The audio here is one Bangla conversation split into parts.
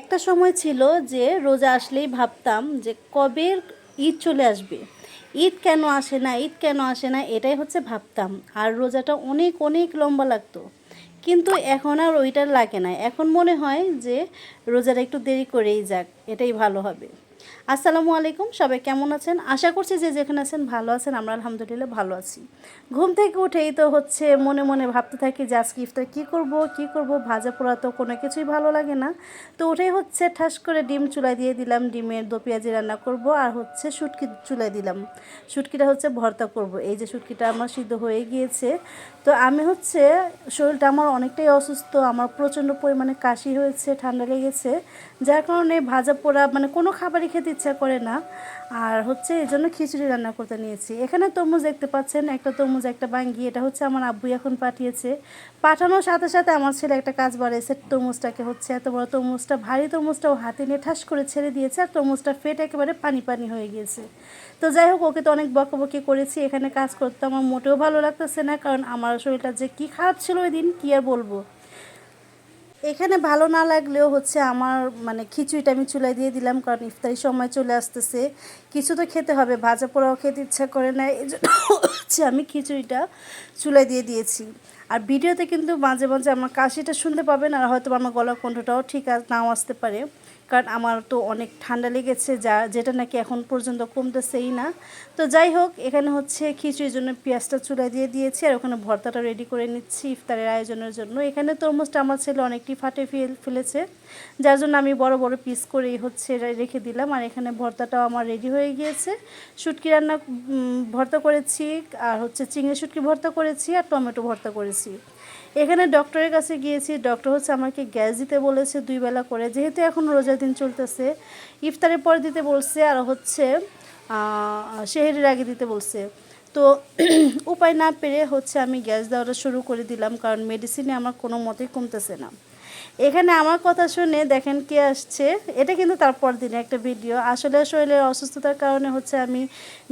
একটা সময় ছিল যে রোজা আসলেই ভাবতাম যে কবে ঈদ চলে আসবে। ঈদ কেন আসে না, ঈদ কেন আসে না, এটাই হচ্ছে ভাবতাম। আর রোজাটা অনেক অনেক লম্বা লাগতো। কিন্তু এখন আর ওইটা লাগে না। এখন মনে হয় যে রোজাটা একটু দেরি করেই যাক, এটাই ভালো হবে। আসসালামু আলাইকুম, সবাই কেমন আছেন? আশা করছি যে যেখানে আছেন ভালো আছেন, আমরা আলহামদুলিল্লাহ ভালো আছি। ঘুম থেকে উঠেই তো হচ্ছে মনে মনে ভাবতে থাকি যে আজকে ইফতার কী করব কী করব, ভাজা পোড়া তো কোনো কিছুই ভালো লাগে না। তো উঠেই হচ্ছে ঠাস করে ডিম চুলায় দিয়ে দিলাম, ডিমের দো পেঁয়াজি রান্না করব আর হচ্ছে শুটকি চুলায় দিলাম। শুটকিটা হচ্ছে ভর্তা করব। এই যে শুটকিটা আমার সিদ্ধ হয়ে গিয়েছে। তো আমি হচ্ছে শরীরটা আমার অনেকটাই অসুস্থ, আমার প্রচণ্ড পরিমাণে কাশি হয়েছে, ঠান্ডা লেগেছে। যার কারণে ভাজা পোড়া মানে কোনো খাবারই খেতে ইচ্ছা করে না। আর হচ্ছে এই জন্য খিচুড়ি রান্না করতে নিয়েছি। এখানে তরমুজ দেখতে পাচ্ছেন, একটা তরমুজ, একটা বাঙ্গি। এটা হচ্ছে আমার আব্বু এখন পাঠিয়েছে। পাঠানোর সাথে সাথে আমার ছেলে একটা কাজ বাড়িয়েছে তরমুজটাকে হচ্ছে। এত বড় তরমুজটা, ভারী তরমুজটা ও হাতে নিয়ে ঠাস করে ছেড়ে দিয়েছে আর তরমুজটা ফেটে একেবারে পানি পানি হয়ে গিয়েছে। তো যাই হোক, ওকে তো অনেক বকাবকি করেছি। এখানে কাজ করতে আমার মোটেও ভালো লাগতেছে না, কারণ আমার শরীরটা যে কি খারাপ ছিল ওই দিন, কী আর বলব? এখানে ভালো না লাগলেও হচ্ছে আমার মানে খিচুড়িটা আমি চুলায় দিয়ে দিলাম, কারণ ইফতারি সময় চলে আসতেছে। কিছু তো খেতে হবে, ভাজা পোড়াও খেতে ইচ্ছা করে না, এই জন্য হচ্ছে আমি খিচুড়িটা চুলায় দিয়ে দিয়েছি। আর ভিডিওতে কিন্তু মাঝে মাঝে আমার কাশিটা শুনতে পাবেন আর হয়তো আমার গলা কণ্ঠটাও ঠিক নাও আসতে পারে। কারণ আমার তো অনেক ঠান্ডা লেগেছে যা, যেটা নাকি এখন পর্যন্ত কমতেছেই না। তো যাই হোক, এখানে হচ্ছে খিচুড়ির জন্য পেঁয়াজটা চুলায় দিয়ে দিয়েছি আর ওখানে ভর্তাটা রেডি করে নিচ্ছি ইফতারের আয়োজনের জন্য। এখানে তরমুজটা আমার ছেলে অনেকটি ফাটে ফেল, ফেলেছে। যার জন্য আমি বড় বড় পিস করেই হচ্ছে রেখে দিলাম। আর এখানে ভর্তাটাও আমার রেডি হয়ে গিয়েছে। শুটকি রান্না ভর্তা করেছি, আর হচ্ছে চিংড়ি শুটকি ভর্তা করেছি, আর টমেটো ভর্তা করেছি। এখানে ডক্টরের কাছে গিয়েছি ডক্টর হচ্ছে আমাকে গ্যাস দিতে বলেছে দুই বেলা করে। যেহেতু এখন রোজার দিন চলতেছে, ইফতারের পর দিতে বলছে আর হচ্ছে শেহরির আগে দিতে বলছে। তো উপায় না পেরে হচ্ছে আমি গ্যাস দেওয়াটা শুরু করে দিলাম, কারণ মেডিসিনে আমার কোনো মতেই কমতেছে না। এখানে আমার কথা শুনে দেখেন কে আসছে। এটা কিন্তু তারপর দিনে একটা ভিডিও। আসলে শরীরের অসুস্থতার কারণে হচ্ছে আমি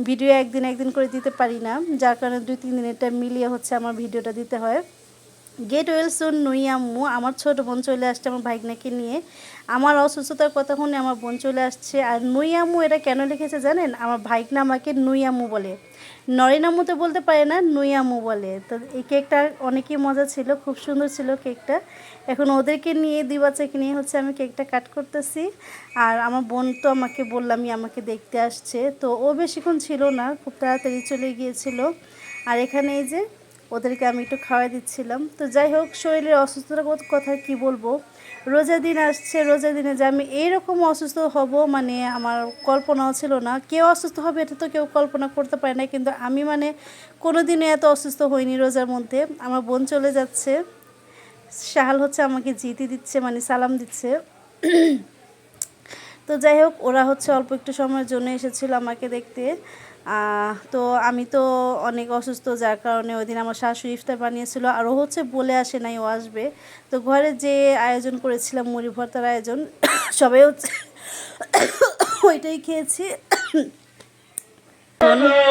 ভিডিও একদিন একদিন করে দিতে পারি না। যার কারণে দুই, তিন দিন এটা মিলিয়ে হচ্ছে আমার ভিডিওটা দিতে হয়। গেট ওয়েল সুন নুই আম্মু, আমার ছোট বোন চলে আসছে আমার ভাইগনাকে নিয়ে। আমার অসুস্থতার কথা শুনে আমার বোন চলে আসছে। আর নুই আম্মু এটা কেন লিখেছে জানেন? আমার ভাইগনা আমাকে নুই আম্মু বলে। নরেন আম্মু তো বলতে পারে না, নুই আম্মু বলে। তো এই কেকটা অনেকই মজা ছিল, খুব সুন্দর ছিল কেকটা। এখন ওদেরকে নিয়ে দুই বাচ্চাকে নিয়ে হচ্ছে আমি কেকটা কাট করতেছি। আর আমার বোন তো আমাকে বললামই, আমাকে দেখতে আসছে। তো ও বেশিক্ষণ ছিল না, খুব তাড়াতাড়ি চলে গিয়েছিল। আর এখানে এই যে ওদেরকে আমি একটু খাওয়াই দিচ্ছিলাম। তো যাই হোক, শরীরের অসুস্থতার কথা কি বলব? রোজা দিন আসছে, রোজা দিনে যে আমি এইরকম অসুস্থ হব মানে আমার কল্পনাও ছিল না। কেউ অসুস্থ হবে, এটা তো কেউ কল্পনা করতে পারে না কিন্তু আমি মানে কোনো দিনে এত অসুস্থ হইনি রোজার মধ্যে। আমার বোন চলে যাচ্ছে। শাহাল হচ্ছে আমাকে জিতি দিচ্ছে মানে সালাম দিচ্ছে। তো যাই হোক, ওরা হচ্ছে অল্প একটু সময়ের জন্য এসেছিল আমাকে দেখতে। তো আমি তো অনেক অসুস্থ, যার কারণে ওই দিন আমার শাশুড়ি ইফতার বানিয়েছিল, আর ও হচ্ছে বলে আসে নাই, ও আসবে। তো ঘরে যে আয়োজন করেছিলাম, মুড়ি ভর্তার আয়োজন, সবাই হচ্ছে ওইটাই খেয়েছি। আমার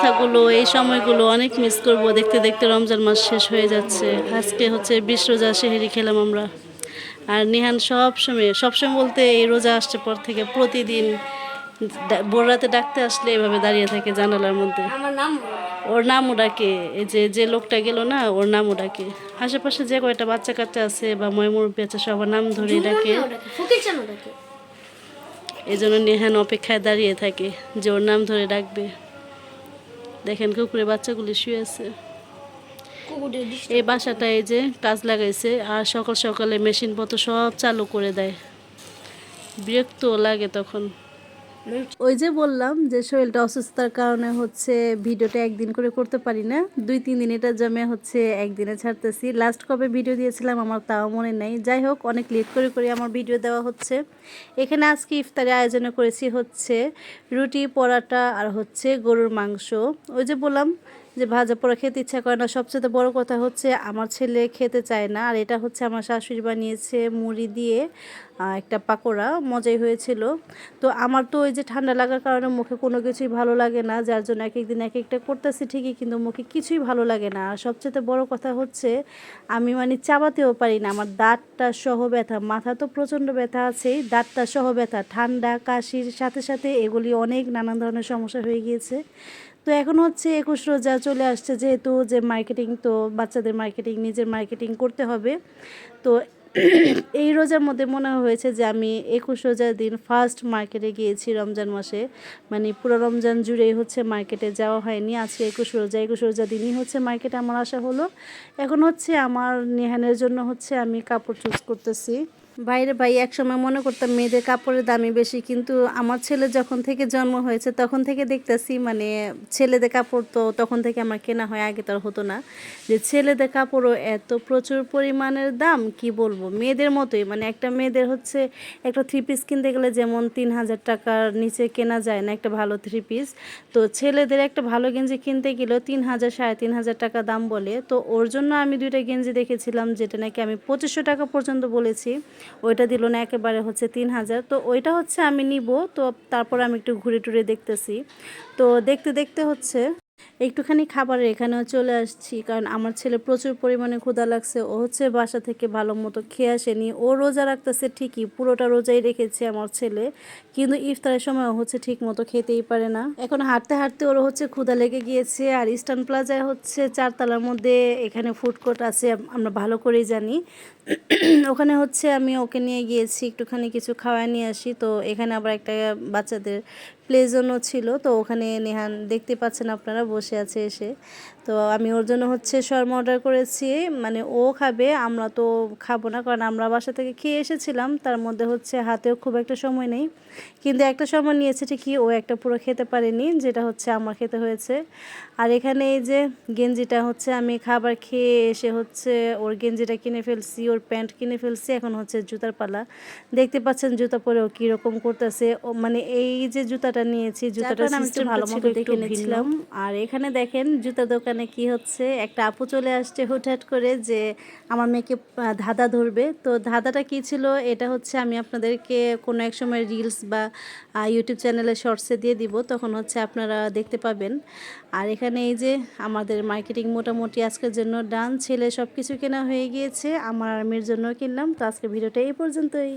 কথাগুলো এই সময়গুলো অনেক মিস করব। দেখতে দেখতে রমজান মাস শেষ হয়ে যাচ্ছে। আজকে হচ্ছে বিশ রোজা সেহেরি খেলাম আমরা। আর নিহান সব সময় সবসময় বলতে এই রোজা আসছে পর থেকে প্রতিদিন রাতে ডাকতে আসলে এভাবে দাঁড়িয়ে থাকে জানালার মধ্যে। আমার নাম ওর নামও ডাকে। এই যে যে লোকটা গেল না ওর নামও ডাকে। আশেপাশে যে কয়টা বাচ্চা কাচ্চা আছে বা ময়মুরব্বী আছে সবার নাম ধরে ডাকে। এই জন্য নেহান অপেক্ষায় দাঁড়িয়ে থাকে যে ওর নাম ধরে ডাকবে। দেখেন কুকুরের বাচ্চাগুলি শুয়ে আছে। এই বাসাটা এই যে কাজ লাগাইছে আর সকাল সকালে মেশিন পত্র সব চালু করে দেয়। বিরক্ত লাগে তখন। ওই যে বললাম যে শরীরটা অসুস্থতার কারণে হচ্ছে ভিডিওটা একদিন করে করতে পারি না। দুই, তিন দিন এটা জমে হচ্ছে একদিনে ছাড়তেছি। লাস্ট কবে ভিডিও দিয়েছিলাম আমার তাও মনে নেই। যাই হোক, অনেক লেট করে করে আমার ভিডিও দেওয়া হচ্ছে। এখানে আজকে ইফতারে আয়োজন করেছি হচ্ছে রুটি, পরাটা আর হচ্ছে গরুর মাংস। ওই যে বললাম যে ভাজা পোড়া খেতে ইচ্ছা করে না, সবচেয়ে বড় কথা হচ্ছে আমার ছেলে খেতে চায় না। আর এটা হচ্ছে আমার শাশুড়ি বানিয়েছে মুড়ি দিয়ে একটা পাকোড়া। মজাই হয়েছিল। তো আমার তো ওই যে ঠান্ডা লাগার কারণে মুখে কোনো কিছুই ভালো লাগে না, যার জন্য এক একদিন এক একটা করতেছি ঠিকই, কিন্তু মুখে কিছুই ভালো লাগে না। আর সবচেয়ে বড় কথা হচ্ছে আমি মানে চাবাতেও পারি না। আমার দাঁতটা সহ ব্যথা, মাথা তো প্রচণ্ড ব্যথা আছেই, দাঁতটা সহ ব্যথা, ঠান্ডা, কাশির সাথে সাথে এগুলি অনেক নানান ধরনের সমস্যা হয়ে গিয়েছে। তো এখন হচ্ছে একুশ রোজা চলে আসছে যেহেতু যে মার্কেটিং তো বাচ্চাদের মার্কেটিং নিজের মার্কেটিং করতে হবে। তো এই রোজার মধ্যে মনে হয়েছে যে আমি একুশ রোজার দিন ফার্স্ট মার্কেটে গিয়েছি রমজান মাসে। মানে পুরো রমজান জুড়েই হচ্ছে মার্কেটে যাওয়া হয়নি। আজকে একুশ রোজা একুশ রোজা দিনই হচ্ছে মার্কেটে আমার আসা হলো। এখন হচ্ছে আমার নেহানের জন্য হচ্ছে আমি কাপড় চুজ করতেছি। বাইরে ভাই একসময় মনে করতাম মেয়েদের কাপড়ের দামই বেশি, কিন্তু আমার ছেলে যখন থেকে জন্ম হয়েছে তখন থেকে দেখতেছি মানে ছেলেদের কাপড় তো তখন থেকে আমার কেনা হয়, আগে তার হতো না। যে ছেলেদের কাপড়ও এত প্রচুর পরিমাণের দাম, কি বলব? মেয়েদের মতোই মানে একটা মেয়েদের হচ্ছে একটা থ্রি পিস কিনতে গেলে যেমন তিন হাজার টাকার নিচে কেনা যায় না, একটা ভালো থ্রি পিস তো ছেলেদের একটা ভালো গেঞ্জি কিনতে গেলেও তিন হাজার, সাড়ে তিন হাজার টাকা দাম বলে। তো ওর জন্য আমি দুইটা গেঞ্জি দেখেছিলাম, যেটা নাকি আমি পঁচিশশো টাকা পর্যন্ত বলেছি। ওইটা দিল না, একেবারে হচ্ছে তিন হাজার। তো ওইটা হচ্ছে আমি নিব, তো তারপর আমি একটু ঘুরে টুরে দেখতেছি। তো দেখতে দেখতে হচ্ছে একটুখানি খাবারের এখানেও চলে আসছি, কারণ আমার ছেলে প্রচুর পরিমাণে ক্ষুধা লাগছে। ও হচ্ছে বাসা থেকে ভালো মতো খেয়ে আসেনি। ও রোজা রাখতেছে ঠিকই, পুরোটা রোজাই রেখেছে আমার ছেলে। কিন্তু ইফতারের সময় ও হচ্ছে ঠিক মতো খেতেই পারে না। এখন হাঁটতে হাঁটতে ওর হচ্ছে ক্ষুধা লেগে গিয়েছে, আর ইস্টার্ন প্লাজায় হচ্ছে চারতলার মধ্যে এখানে ফুড কোর্ট আছে, আমরা ভালো করেই জানি। ওখানে হচ্ছে আমি ওকে নিয়ে গিয়েছি, একটুখানি কিছু খাওয়ায় নিয়ে আসি। তো এখানে আবার একটা বাচ্চাদের প্লে জোনও ছিল, তো ওখানে নেহান দেখতে পাচ্ছেন আপনারা, বসে আছে এসে। তো আমি ওর জন্য হচ্ছে শর্মা অর্ডার করেছি মানে ও খাবে, আমরা তো খাব না, কারণ আমরা বাসা থেকে খেয়ে এসেছিলাম, তার মধ্যে হচ্ছে হাতেও খুব একটা সময় নেই। কিন্তু একটা সময় নিয়েছে ঠিকই, ও একটা পুরো খেতে পারেনি, যেটা হচ্ছে আমার খেতে হয়েছে। আর এখানে এই যে গেঞ্জিটা হচ্ছে, আমি খাবার খেয়ে এসে হচ্ছে ওর গেঞ্জিটা কিনে ফেলছি, ওর প্যান্ট কিনে ফেলছি, এখন হচ্ছে জুতার পালা। দেখতে পাচ্ছেন জুতা পরে ও কীরকম করতেছে, ও মানে এই যে জুতাটা নিয়েছি জুতাটা একটু ভালো মতো দেখে নিয়েছিলাম আর এখানে দেখেন জুতা দোকানে কি হচ্ছে একটা আপু চলে আসছে হুটহাট করে যে আমার মেয়েকে ধাঁধা ধরবে। তো ধাঁধাটা কি ছিল এটা হচ্ছে আমি আপনাদেরকে কোনো এক সময় রিলস বা ইউটিউব চ্যানেলে শর্টসে দিয়ে দিব তখন হচ্ছে আপনারা দেখতে পাবেন। আর এখানে এই যে আমাদের মার্কেটিং মোটামুটি আজকের জন্য ডান ছেলে সব কিছু কেনা হয়ে গিয়েছে আমার আর মেয়ের জন্য কিনলাম। তো আজকে ভিডিওটা এই পর্যন্তই।